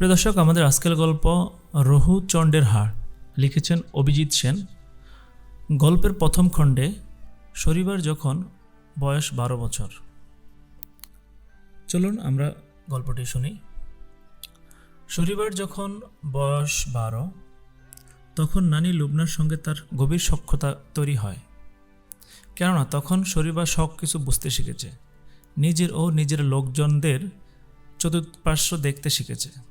প্রিয় দর্শক, আমাদের আজকের গল্প রহু চণ্ডের হাড়। লিখেছেন অভিজিৎ সেন। গল্পের প্রথম খণ্ডে শনিবার যখন বয়স বারো বছর। চলুন আমরা গল্পটি শুনি। শনিবার যখন বয়স বারো, তখন নানি লুবনার সঙ্গে তার গভীর সখ্যতা তৈরি হয়। কেননা তখন শরীবা সব কিছু বুঝতে শিখেছে। নিজের ও নিজের লোকজনদের চতুর্পার্শ্ব দেখতে শিখেছে।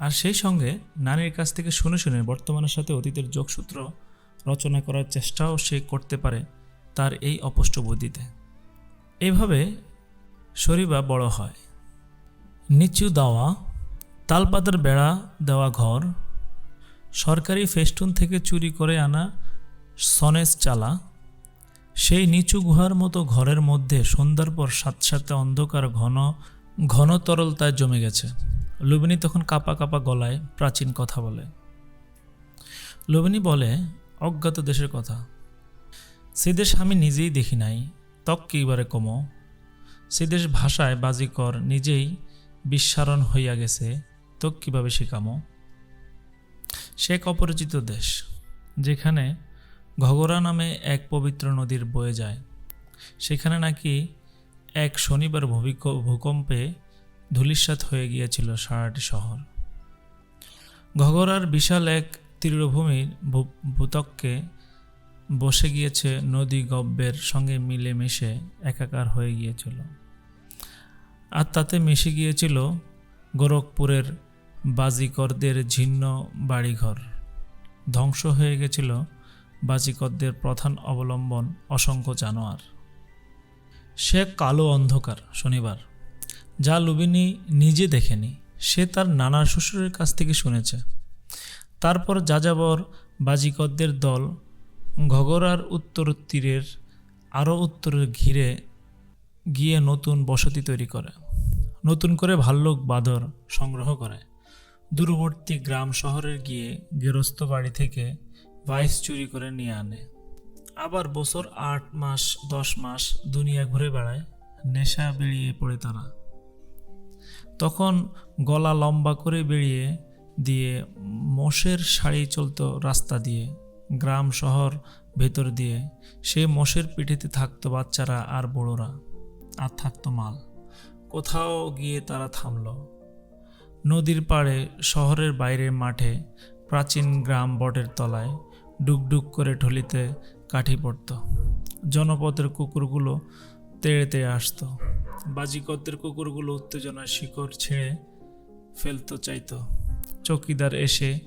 আর সেই সঙ্গে নানির কাছ থেকে শুনে শুনে বর্তমানের সাথে অতীতের যোগসূত্র রচনা করার চেষ্টাও সে করতে পারে তার এই অপষ্ট বুদ্ধিতে এইভাবে শরীবা বড় হয়। নিচু দাওয়া, তালপাতার বেড়া দেওয়া ঘর, সরকারি ফেস্টুন থেকে চুরি করে আনা সনেস চালা, সেই নিচু গুহার মতো ঘরের মধ্যে সন্ধ্যার পর সাথে সাথে অন্ধকার ঘন ঘন তরলতায় জমে গেছে। লুবিনী তখন কাপা কাপা গলায় প্রাচীন কথা বলে। লুবিনী বলে, অজ্ঞাত দেশের কথা। সে দেশ আমি নিজেই দেখি নাই তক কিবারে কমো? সে দেশ ভাষায় বাজিকর নিজেই বিশ্বারণ হইয়া গেছে তক কীভাবে শিখামো? সে এক অপরিচিত দেশ, যেখানে ঘগরা নামে এক পবিত্র নদীর বয়ে যায়। সেখানে নাকি এক শনিবার ভূমিক- ভূকম্পে ধূলিসাৎ হয়ে গিয়েছিল সারাটি শহর। ঘগরার বিশাল এক তীর্ণভূমির ভূ- ভূতককে বসে গিয়েছে নদী গব্যের সঙ্গে মিলে মিশে একাকার হয়ে গিয়েছিল। আর তাতে মিশে গিয়েছিল গোরখপুরের বাজিকরদের ঝিন্ন বাড়িঘর। ধ্বংস হয়ে গেছিল বাজিকরদের প্রধান অবলম্বন অসংখ্য জানোয়ার। সে কালো অন্ধকার, শনিবার। যা লুবিনী নিজে দেখেনি, সে তার নানা শ্বশুরের কাছ থেকে শুনেছে। তারপর যাযাবর বাজিকরদের দল ঘগরার উত্তর তীরের আরও উত্তরে ঘিরে গিয়ে নতুন বসতি তৈরি করে। নতুন করে ভাল্লুক বাদর সংগ্রহ করে। দূরবর্তী গ্রাম শহরে গিয়ে গেরস্ত বাড়ি থেকে ভাইস চুরি করে নিয়ে আনে। আবার বছর আট মাস, দশ মাস দুনিয়া ঘুরে বেড়ায়, নেশা বেরিয়ে পড়ে তারা। তখন গলা লম্বা করে বেরিয়ে দিয়ে মোষের শাড়ি চলতো রাস্তা দিয়ে, গ্রাম শহর ভেতর দিয়ে। সে মোষের পিঠেতে থাকতো বাচ্চারা আর বড়রা, আর থাকতো মাল। কোথাও গিয়ে তারা থামল। নদীর পাড়ে, শহরের বাইরের মাঠে, প্রাচীন গ্রাম বটের তলায়, ডুকডুক করে ঢলিতে কাঠি পড়ত। জনপদের কুকুরগুলো তেড়ে তেড়ে আসতো বাজিকরদের কুকুরগুলো উত্তেজনার শিকড় ছেড়ে ফেলতো চাইতো। চৌকিদার এসে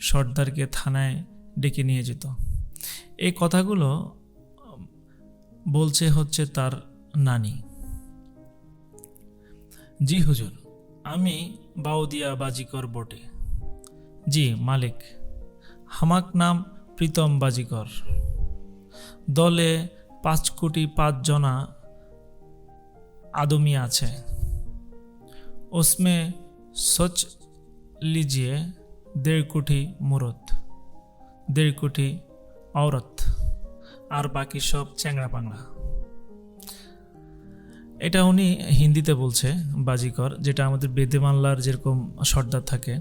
সর্দারকে থানায় ডেকে নিয়ে যেত। এই কথাগুলো বলছে হচ্ছে তার নানি। জি হুজুর, আমি বাউদিয়া বাজিকর বটে। জি, মালিক। হামাক নাম প্রীতম বাজিকর। দলে পাঁচ কোটি পাঁচ জনা आदमी আছে उसमें सोच लीजिए डेढ़ कोटी मुरत দেড় কোটি औरत আর বাকি সব চ্যাংড়া পাংড়া এটা উনি হিন্দিতে বলছে বাজিকর যেটা আমাদের বেদেমাল্লার যেরকম সর্দার থাকে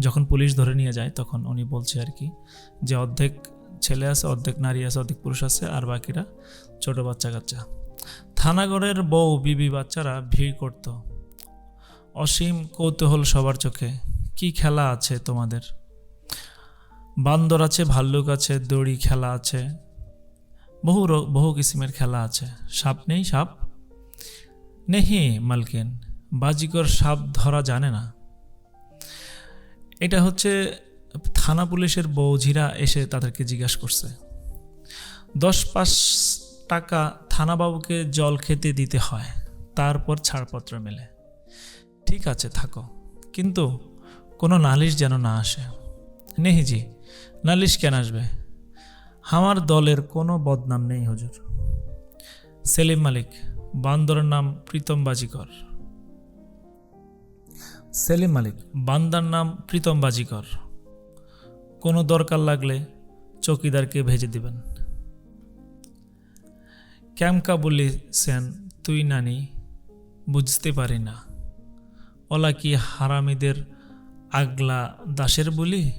যখন পুলিশ ধরে নিয়ে যায় তখন উনি বলছে আর কি যে অর্ধেক ছেলে আছে অর্ধেক নারী আছে অর্ধেক পুরুষ আছে আর বাকিরা ছোট বাচ্চা কাচ্চা থানাগড়ের বউ বিবি বাচ্চারা ভিড় করত। অসীম কৌতূহল সবার চোখে। কি খেলা আছে তোমাদের? বান্দর আছে, ভাল্লুক আছে, দড়ি খেলা আছে। বহু বহু কিসিমের খেলা আছে। সাপ নেই, সাপ? নেহি, মালকিন। বাজিকর সাপ ধরা জানে না। এটা হচ্ছে থানা পুলিশের বৌঝিরা এসে তাদেরকে জিজ্ঞাসা করছে। দশ পাঁচ টাকা থানাবাবুকে জল খেতে দিতে হয়, তারপর ছাড়পত্র মেলে। ঠিক আছে, থাকো। কিন্তু কোনো নালিশ যেন না আসে। নেহিজি নালিশ কেন আসবে? আমার দলের কোনো বদনাম নেই, হুজুর। সেলিম মালিক, বান্দরের নাম প্রীতম বাজিকর। সেলিম মালিক, বান্দার নাম প্রীতম বাজিকর। কোনো দরকার লাগলে চৌকিদারকে ভেজে দিবেন। ক্যামকা বলেছেন তুই নানি, বুঝতে পারি না। ওলা কি হারামিদের আগলা দাসের বলি?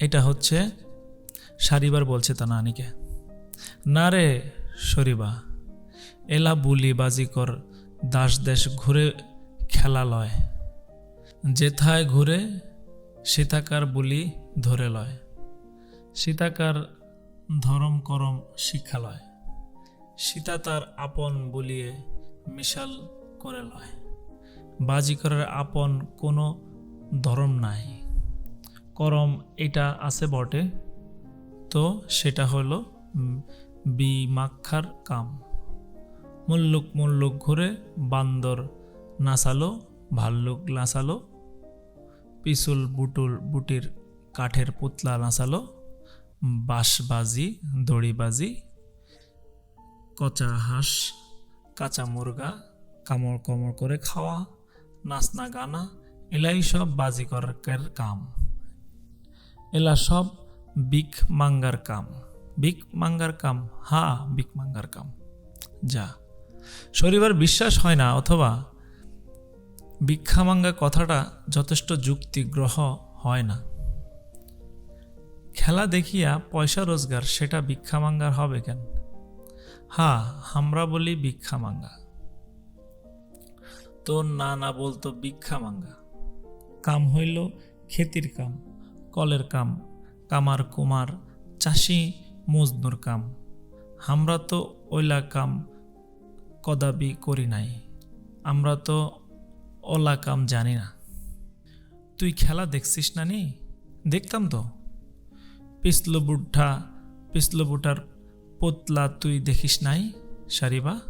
এটা হচ্ছে, সারিবার বলছে তা নানিকে। না রে শরীবা, এলা বুলি বাজিকর দাস দেশ ঘুরে খেলা লয়। যেথায় ঘুরে, সীতাকার বুলি ধরে লয়। সীতাকার ধরম করম শিক্ষালয় সীতা তার আপন বলিয়ে মিশাল করে লয়। বাজিকরের আপন কোনো ধরম নাই। করম এটা আছে বটে, তো সেটা হলো বিমাক্ষার কাম। মুল্লুক মুল্লুক ঘুরে বান্দর নাচালো, ভাল্লুক নাচালো পিসুল বুটুল বুটির কাঠের পুতলা নাচালো, বাঁশবাজি, দড়িবাজি কচা হাঁস, কাঁচা মুরগা, কামড় কমড় করে খাওয়া, নাচনা গানা, এলাই সব বাজিকরের কাম। এলা সব বিক মাঙ্গার কাম। বিক মাঙ্গার কাম, হা, বিক মাঙ্গার কাম। যা। শরীবার বিশ্বাস হয় না, অথবা ভিক্ষামাঙ্গা কথাটা যথেষ্ট যুক্তিগ্রহ হয় না। খেলা দেখিয়া পয়সা রোজগার, সেটা ভিক্ষামাঙ্গার হবে কেন? হা আমরা বলি ভিক্ষা মাঙ্গা। তোর না না বলতো ভিক্ষামাঙ্গা কাম হইল খেতির কাম, কলের কাম, কামার, কুমার, চাষি, মজদুর কাম। আমরা তো ওইলা কাম কদাবি করি নাই। আমরা তো ওলা কাম জানি না। তুই খেলা দেখছিস না নি দেখতাম তো। পিছলো বুঠা পিছলো বুটার পোতলা তুই দেখিস নাই, সারিবা?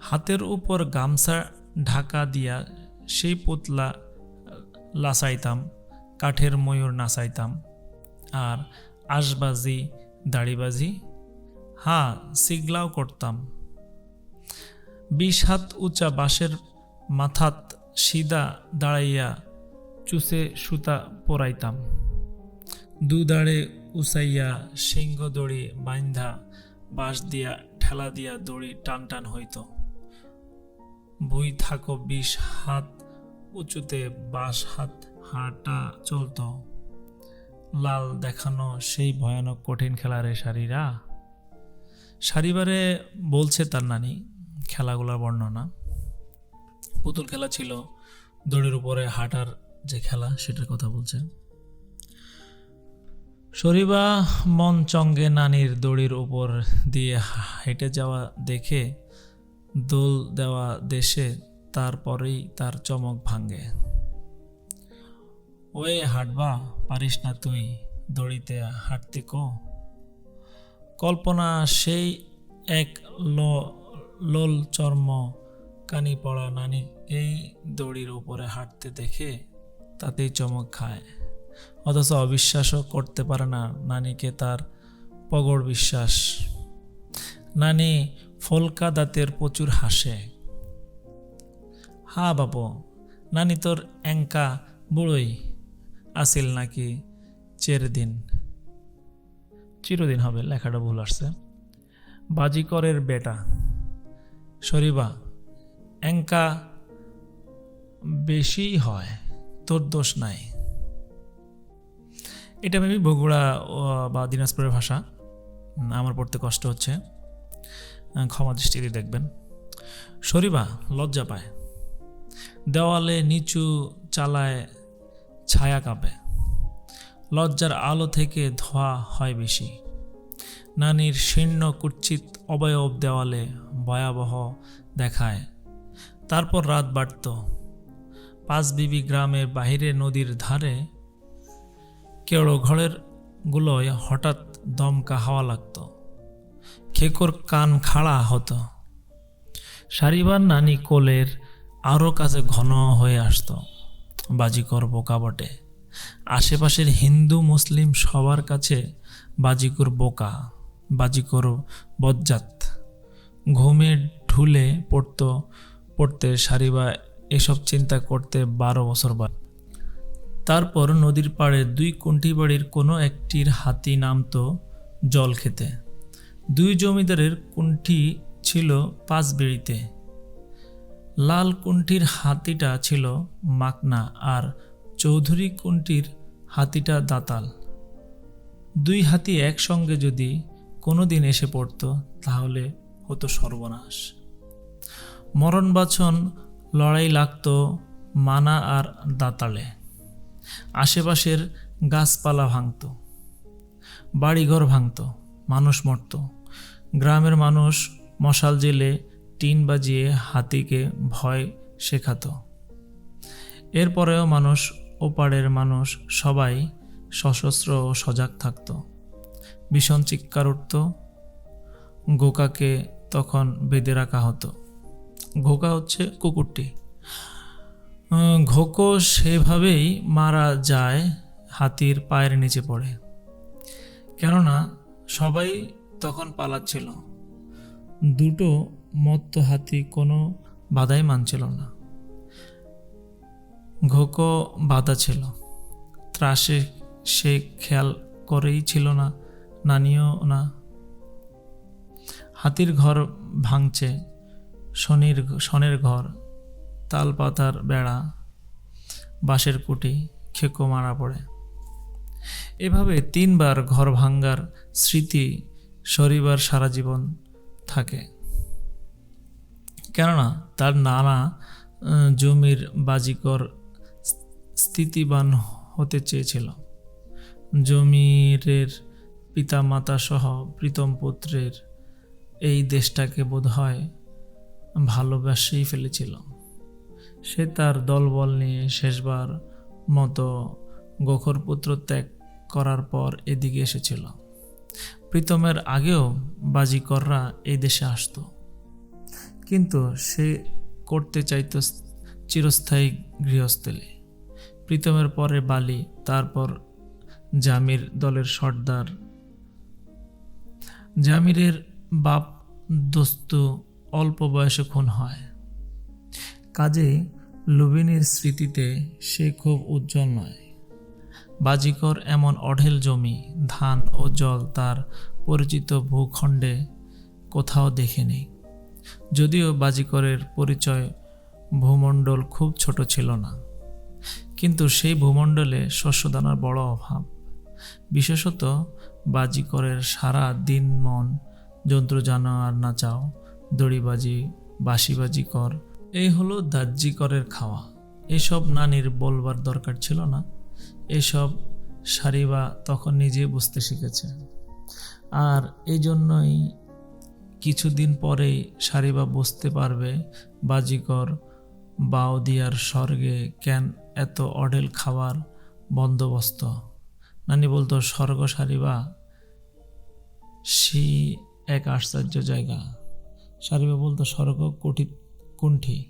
হাতের উপর গামছা ঢাকা দিয়া সেই পুতলা লাসাইতাম, কাঠের ময়ূর নাচাইতাম। আর আশবাজি, দাড়িবাজি, হা, সিগলাও করতাম। বিশ হাত উঁচা বাঁশের মাথাত সিদা দাঁড়াইয়া চুষে সুতা পরাইতাম দুদাড়ে উসাইয়া সিংহ দড়ি বাইন্ধা বাঁশ দিয়া, ঠেলা দিয়া দড়ি টান টান হইত। ভুই থাকো বিশ হাত, উঁচুতে বাঁশ হাত, হাঁটা চলত। লাল দেখানো সেই ভয়ানক কঠিন খেলারে সারিরা। সারিবারে বলছে তার নানি, খেলাগুলোর বর্ণনা। পুতুল খেলা ছিল দড়ির উপরে হাঁটার যে খেলা, সেটার কথা বলছে। শরীবা মন চঙ্গে নানির দড়ির উপর দিয়ে হেঁটে যাওয়া দেখে দোল দেওয়া দেশে তারপরেই তার চমক ভাঙ্গে ওয়ে হাঁটবা, পারিস না তুই দড়িতে হাঁটতে কো? কল্পনা সেই এক লোল চর্ম কানি পড়া নানি এই দড়ির উপরে হাঁটতে দেখে তাতেই চমক খায়। অথচ অবিশ্বাসও করতে পারে না নানিকে তার পগড় বিশ্বাস। নানি ফলকা দাঁতের প্রচুর হাসে। হা বাবু নানি তোর অ্যাঙ্কা বুড়োই আসিল নাকি চেরদিন? চিরদিন হবে, লেখাটা ভুল আসছে। বাজিকরের বেটা। শরীবা অ্যাঙ্কা বেশি হয়, তোর দোষ নাই। এটা মেবি বগুড়া বা দিনাজপুরের ভাষা। আমার পড়তে কষ্ট হচ্ছে। ক্ষমা দৃষ্টিতে দেখবেন। শরীবা লজ্জা পায়। দেওয়ালে নিচু চালায় ছায়া কাঁপে। লজ্জার আলো থেকে ধোয়া হয় বেশি। নানির শীর্ণ কুচ্ছিত অবয়ব দেওয়ালে ভয়াবহ দেখায়। তারপর রাত বাড়ত। পাঁচবিবি গ্রামের বাহিরে নদীর ধারে কেড়ো ঘরের গুলোয় হঠাৎ দমকা হাওয়া লাগত। খেকর কান খাড়া হতো। সারিবার নানি কোলের আরও কাছে ঘন হয়ে আসতো। বাজিকর বোকা বটে আশেপাশের হিন্দু মুসলিম সবার কাছে বাজিকর বোকা বাজিকর বজ্জাত। ঘুমে ঢুলে পড়তো, পড়তে সারিবা এসব চিন্তা করতে বারো বছর বা তারপর নদীর পাড়ে দুই কুণ্ঠি বাড়ির কোনো একটির হাতি নামতো জল খেতে। দুই জমিদারের কুণ্ঠি ছিল পাঁচ বেড়িতে। লাল কুণ্ঠির হাতিটা ছিল মাকনা আর চৌধুরী কুণ্ঠির হাতিটা দাতাল। দুই হাতি একসঙ্গে যদি কোনো দিন এসে পড়তো, তাহলে হতো সর্বনাশ। মরণবাচন লড়াই লাগতো মানা আর দাতালে। আশেপাশের গাছপালা ভাঙত, বাড়িঘর ভাঙত, মানুষ মরত। গ্রামের মানুষ মশাল জেলে টিন বাজিয়ে হাতিকে ভয় শেখাতো। এরপরেও মানুষ, ওপাড়ের মানুষ সবাই সশস্ত্র ও সজাগ থাকত। ভীষণ চিৎকার উঠত। গোকাকে তখন বেঁধে রাখা হতো। ঘোকা হচ্ছে কুকুরটি। ঘোকো সেভাবেই মারা যায়, হাতির পায়ের নিচে পড়ে। কেননা সবাই তখন পালাচ্ছিল। দুটো মত্ত হাতি কোনো বাধাই মানছিল না। ঘোকো বাধা ছিল। ত্রাসে সে খেয়াল করেই ছিল না, নানিও না। হাতির ঘর ভাঙছে, শনির, শনের ঘর। তাল পাতার বেড়া, বাঁশের কুটি, খেকো মারা পড়ে। এভাবে তিনবার ঘর ভাঙ্গার স্মৃতি শরিবার সারা জীবন থাকে। কেননা তার নানা জমির বাজিকর স্থিতিবান হতে চেয়েছিল। জমিরের পিতামাতা সহ প্রীতম পুত্রের এই দেশটাকে বোধহয় ভালোবাসেই ফেলেছিল। সে তার দলবল নিয়ে শেষবার মতো গোখরপুত্র ত্যাগ করার পর এদিকে এসেছিল। প্রীতমের আগেও বাজিকররা এই দেশে আসতো। কিন্তু সে করতে চাইতো চিরস্থায়ী গৃহস্থলী। প্রীতমের পরে বালি, তারপর জামির দলের সর্দার। জামিরের বাপ দোস্ত অল্প বয়সে খুন হয়। কাজেই লুবিনীর স্মৃতিতে সে খুব উজ্জ্বল নয়। বাজিকর এমন অঢেল জমি, ধান ও জল তার পরিচিত ভূখণ্ডে কোথাও দেখেনি। যদিও বাজিকরের পরিচয় ভূমণ্ডল খুব ছোট ছিল না। কিন্তু সেই ভূমণ্ডলে শস্যদানার বড় অভাব। বিশেষত বাজিকরের সারা দিন মন যন্ত্র জানোয়ার নাচাও দড়িবাজি, বাঁশিবাজি কর এই হলো দাজ্জিকরের খাওয়া। এসব নানির বলবার দরকার ছিল না। এসব সারিবা তখন নিজে বুঝতে শিখেছে। আর এই জন্যই কিছুদিন পরেই সারিবা বুঝতে পারবে, বাজিকর বাউদিয়ার স্বর্গে কেন এত অডেল খাবার বন্দোবস্ত। নানি বলতো, স্বর্গ সারিবা, সি এক আশ্চর্য জায়গা। সারিবা বলতো, স্বর্গ কোটি কুণ্ঠি।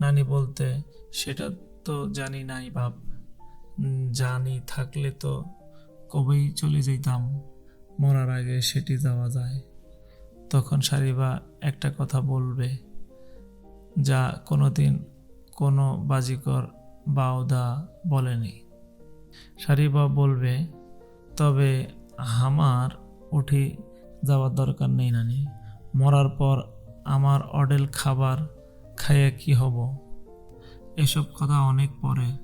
নানি বলতে, সেটা তো জানি নাই বাপ। জানি থাকলে তো কবেই চলে যেতাম। মরার আগে সেটি যাওয়া যায়। তখন সারিবা একটা কথা বলবে, যা কোনোদিন কোনো বাজিকর বাউদা বলেনি। সারিবা বলবে, তবে আমার উঠি যাওয়ার দরকার নেই নানি। মরার পর আমার অডেল খাবার খাইয়ে কি হব? এসব কথা অনেক পরে।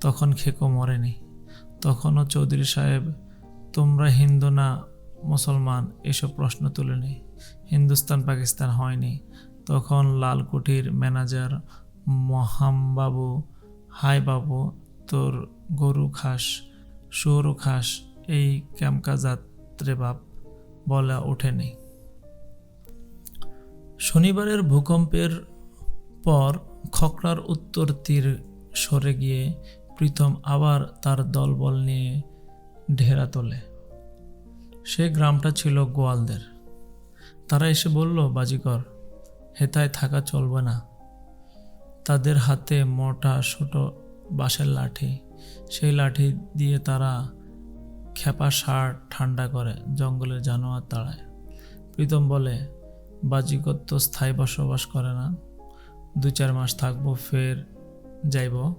তখন খেকো মরেনি। তখনও চৌধুরী সাহেব, তোমরা হিন্দু না মুসলমান? এসব প্রশ্ন তুলেনি। হিন্দুস্তান, পাকিস্তান হয়নি। তখন লালকুঠির ম্যানেজার, মহামবাবু, হাই বাবু, তোর গরু খাস শুয়োরও খাস, এই ক্যামকা যাত্রে বাপ বলা ওঠেনি। শনিবারের ভূকম্পের পর খকরার উত্তর তীর সরে গিয়ে প্রীতম আবার তার দলবল নিয়ে ঢেরা তোলে। সে গ্রামটা ছিল গোয়ালদের। তারা এসে বলল, বাজিকর, হেতায় থাকা চলবে না। তাদের হাতে মোটা ছোট বাঁশের লাঠি। সেই লাঠি দিয়ে তারা খেপা সার ঠান্ডা করে জঙ্গলের জানোয়ার তাড়ায়। প্রীতম বলে, বাজিকর তো স্থায়ী বসবাস করে না। দু চার মাস থাকব, ফের যাইব।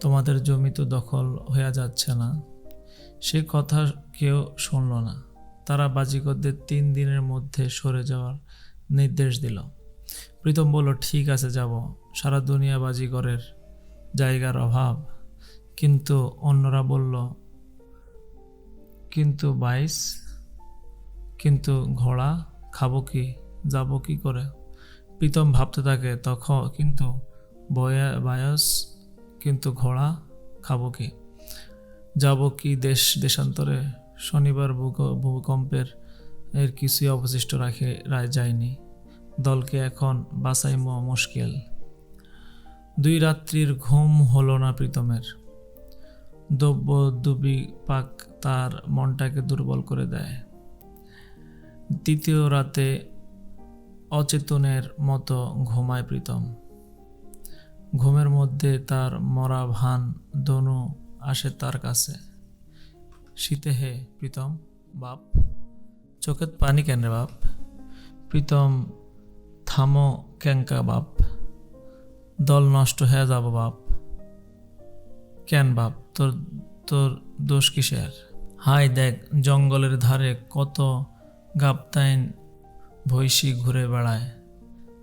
তোমাদের জমি তো দখল হয়ে যাচ্ছে না। সে কথা কেউ শুনল না। তারা বাজিকরদের তিন দিনের মধ্যে সরে যাওয়ার নির্দেশ দিল। প্রীতম বলল, ঠিক আছে, যাব। সারা দুনিয়া বাজিগরের জায়গার অভাব। কিন্তু অন্যরা বলল, কিন্তু বাইশ, কিন্তু ঘোড়া, খাব কি, যাব কি করে? প্রীতম ভাবতে থাকে, তখন কিন্তু বয়া, বায়স কিন্তু ঘোড়া, খাব কি? যাব কি দেশ, দেশান্তরে? শনিবার ভূকম্পের এর কিছুই অবশিষ্ট রাখে যায়নি। দলকে এখন বাসাই মুশকিল। দুই রাত্রির ঘুম হলো না প্রীতমের। দ্রব্য দুবি পাক তার মনটাকে দুর্বল করে দেয়। তৃতীয় রাতে অচেতনের মতো ঘুমায় প্রীতম। ঘুমের মধ্যে তার মরা ভান দনু আসে তার কাছে। শীতে হে প্রীতম, বাপ, চোখের পানি কেন রে বাপ? প্রীতম, থামো ক্যাঙ্কা বাপ। দল নষ্ট হয়ে যাব বাপ। কেন বাপ, তোর তোর দোষ কিসের? হাই দেখ, জঙ্গলের ধারে কত গাবতাইন ভৈষী ঘুরে বেড়ায়।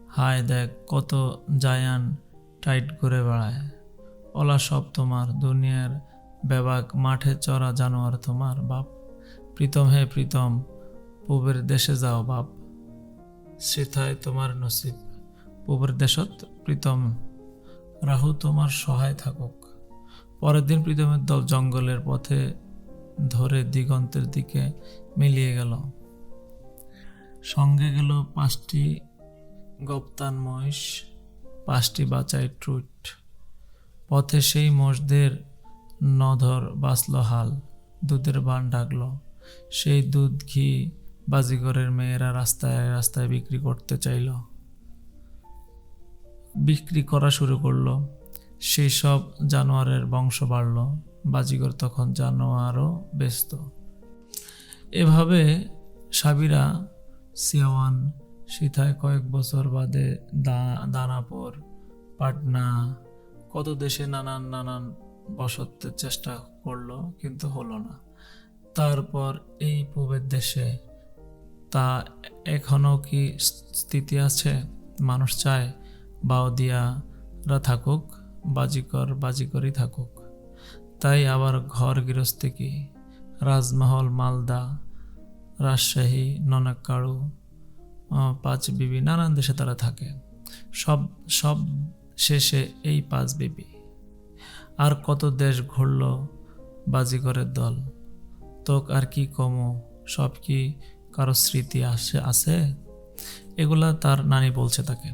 হায় দেখ কত জায়ান টাইট ঘুরে বেড়ায়। ওলা সব তোমার, দুনিয়ার বেবাক মাঠে চড়া জানোয়ার তোমার বাপ। প্রীতম হে প্রীতম, পূবের দেশে যাও বাপ। সেথায় তোমার নসিব, পূবের দেশত প্রীতম। রাহু তোমার সহায় থাকুক। পরের দিন প্রীতমের দল জঙ্গলের পথে ধরে দিগন্তের দিকে মিলিয়ে গেল। সঙ্গে গেল পাঁচটি গপ্তান মহিষ, পাঁচটি বাচাই ট্রুট পথে সেই মোষদের নধর বাঁচল হাল, দুধের বান ডাকল। সেই দুধ ঘি বাজিগরের মেয়েরা রাস্তায় রাস্তায় বিক্রি করতে চাইল। বিক্রি করা শুরু করল। সেই সব জানোয়ারের বংশ বাড়ল। বাজিগর তখন জানোয়ারও ব্যস্ত। এভাবে সাবিরা সিয়াওয়ান সিথায় কয়েক বছর বাদে দানাপুর, পাটনা, কত দেশে নানান নানান বসতের চেষ্টা করল, কিন্তু হলো না। তারপর এই পূবের দেশে তা এখনও কি স্থিতি আছে? মানুষ চায় বাউদিয়ারা থাকুক, বাজিকর বাজিকরই থাকুক। তাই আবার ঘর গৃহস্থী কি? রাজমহল, মালদা রাজশাহী ননাক্কাড়ু আহ, পাঁচ বিবি নানান দেশে তারা থাকে। সব সব শেষে এই পাঁচ বিবি। আর কত দেশ ঘুরল বাজিগরের দল। তোক আর কি কমো সব কি কারও স্মৃতি আসে আছে? এগুলা তার নানি বলছে তাকে।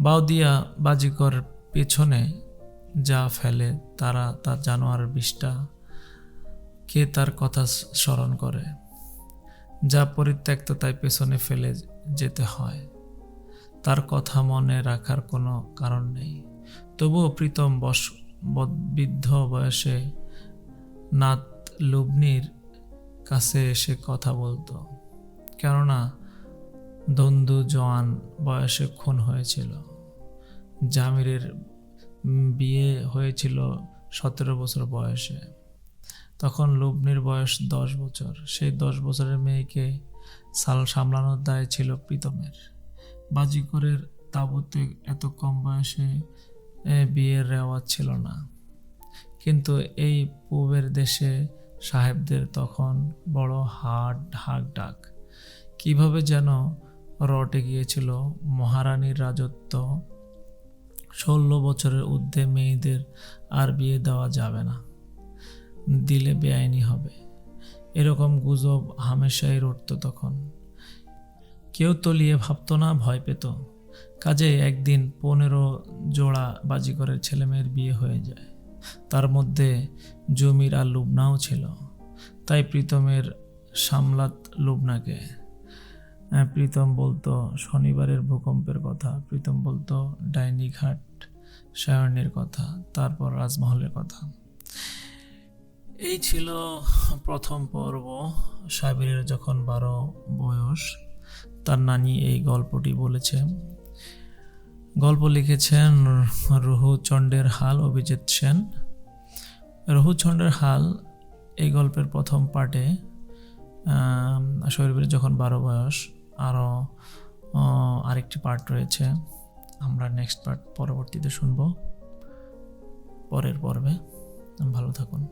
বাউদিয়া বাজিকর পেছনে যা ফেলে তারা তার জানোয়ারের বিষটা কে তার কথা স্মরণ করে? যা পরিত্যক্ত তাই পেছনে ফেলে যেতে হয়। তার কথা মনে রাখার কোনো কারণ নেই। তবুও প্রীতম বস, বদ- বৃদ্ধ বয়সে নাত লুবনির কাছে এসে কথা বলতো। কেননা ধন্দু জওয়ান বয়সে খুন হয়েছিল। জামিরের বিয়ে হয়েছিল সতেরো বছর বয়সে। তখন লুবনির বয়স দশ বছর। সেই দশ বছরের মেয়েকে সাল সামলানোর দায় ছিল প্রীতমের। বাজিকরের তাবুতে এত কম বয়সে বিয়ের রেওয়াজ ছিল না। কিন্তু এই পূবের দেশে সাহেবদের তখন বড় হাট হাক ডাক। কীভাবে যেন রটে গিয়েছিল মহারানীর রাজত্ব। ষোলো বছরের ঊর্ধ্বে মেয়েদের আর বিয়ে দেওয়া যাবে না। দিলে বেআইনি হবে। এরকম গুজব হামেশাই রটত তখন। কেউ তলিয়ে ভাবতো না, ভয় পেত। কাজে একদিন পনেরো জোড়া বাজিকরের ছেলেমেয়ের বিয়ে হয়ে যায়। তার মধ্যে জমির আর লুবনাও ছিল। তাই প্রীতমের সামলাত লুবনাকে। প্রীতম বলতো, শনিবারের ভূকম্পের কথা। প্রীতম বলতো, ডাইনিঘাট সায়নের কথা, তারপর রাজমহলের কথা। এই ছিল প্রথম পর্ব সাবিরের যখন বারো বয়স, তার নানি এই গল্পটি বলেছে। গল্প লিখেছেন রুহু চণ্ডের হাল, অভিজিৎ সেন। রুহু চণ্ডের হাল এই গল্পের প্রথম পার্টে শরীরের যখন বারো বয়স আরও আরেকটি পার্ট রয়েছে। আমরা নেক্সট পার্ট পরবর্তীতে শুনব। পরের পর্বে। ভালো থাকুন।